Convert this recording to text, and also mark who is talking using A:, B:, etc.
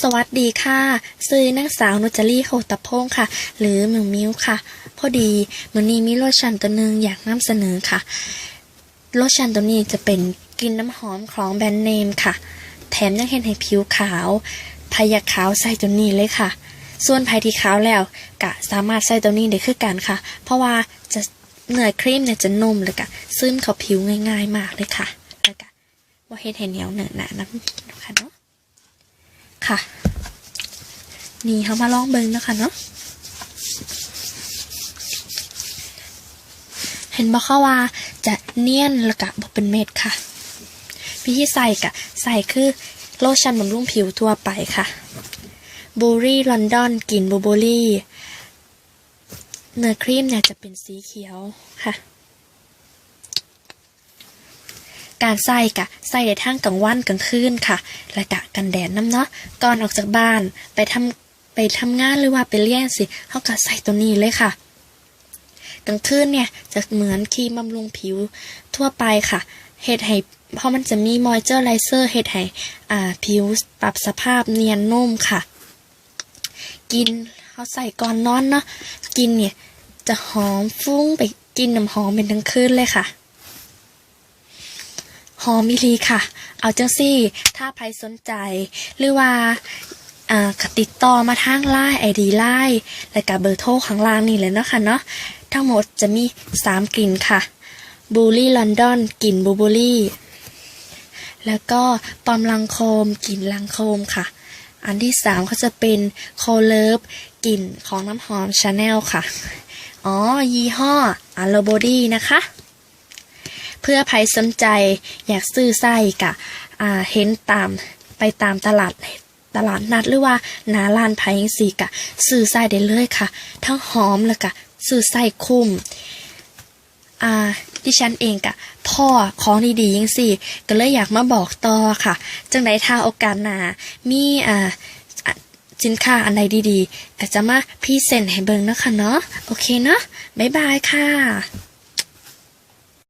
A: สวัสดีค่ะ ซื้อนางสาวนุจรีโหตะพงค่ะ หรือหมิวมิวค่ะ พอดีมือนี้มีโลชั่นตัวหนึ่งอยากนำเสนอค่ะ โลชั่นตัวนี้จะเป็นกลิ่นน้ำหอมของแบรนด์เนมค่ะ แถมยังเห็นให้ผิวขาวพายาขาวใส่ตัวนี้เลยค่ะ ส่วนภายที่ขาวแล้วกะสามารถใส่ตัวนี้ได้คือกันค่ะ เพราะว่าจะเนื้อครีมเนี่ยจะนุ่มเลยกะซึมเข้าผิวง่าย ๆ มากเลยค่ะแล้วกะว่าเฮ็ดให้เหนียวเหนอะหนานะนะคะเนาะ ค่ะ นี่เขามาลองเบิ้งนะคะเนาะเห็นบอกเขาว่าจะเนียนล้วก็บอเป็นเม็ดค่ะวิธีใส่กะใส่คือโลชั่นบำรุงผิวทั่วไปค่ะบูรี่ลอนดอนกลิ่นบูโบลี่เนื้อครีมเนี่ยจะเป็นสีเขียวค่ะ การใส่กะใส่ได้ทั้งกลางวันกลางคืนค่ะ และกะกันแดดน้ำเนาะก่อนออกจากบ้านไปทำไปทำงานหรือว่าไปเรียนสิเขาก็ใส่ตัวนี้เลยค่ะกลางคืนเนี่ยจะเหมือนครีมบำรุงผิวทั่วไปค่ะเฮ็ดให้เพราะมันจะมีมอยเจอร์ไ z เซอร์เฮ็ดให้อ่าผิวปรับสภาพเนียนนุ่มค่ะ กินเขาใส่ก่อนนอนเนาะกินเนี่ยจะหอมฟุ้งไปกินน้ำหอมเป็นทั้งคืนเลยค่ะ หอมมิลีค่ะ เอาจังซี่ ถ้าใครสนใจ หรือว่าติดต่อมาทางไลน์ไอดีไลน์และกับเบอร์โทรข้างล่างนี่เลยเนาะค่ะเนาะทั้งหมดจะมี 3 กลิ่นค่ะบูลี่ลอนดอนกลิ่นบูบูลี่แล้วก็ปอมลังโคมกลิ่นลังโคมค่ะ อันที่3ก็จะเป็นโคเลิฟกลิ่นของน้ำหอมชาแนลค่ะ อ๋อ ยี่ห้ออัลโลบอดี้นะคะ เพื่อใครสนใจอยากซื้อไส้กะเห็นตามไปตามตลาดตลาดนัดหรือว่านาลานไผ่ยังสีกะซื้อไส้ได้เลยค่ะ ทั้งหอมแล้วกะซื้อไส้คุ้มอ่าดิฉันเองกะพ่อของดีๆยังสี่ ก็เลยอยากมาบอกต่อค่ะ จังไดถ้าโอกาสหนามีอ่าสินค้าอันใดดีๆก็จะมาพี่เซนให้เบิงนะคะเนาะโอเคเนาะบ๊ายบายค่ะ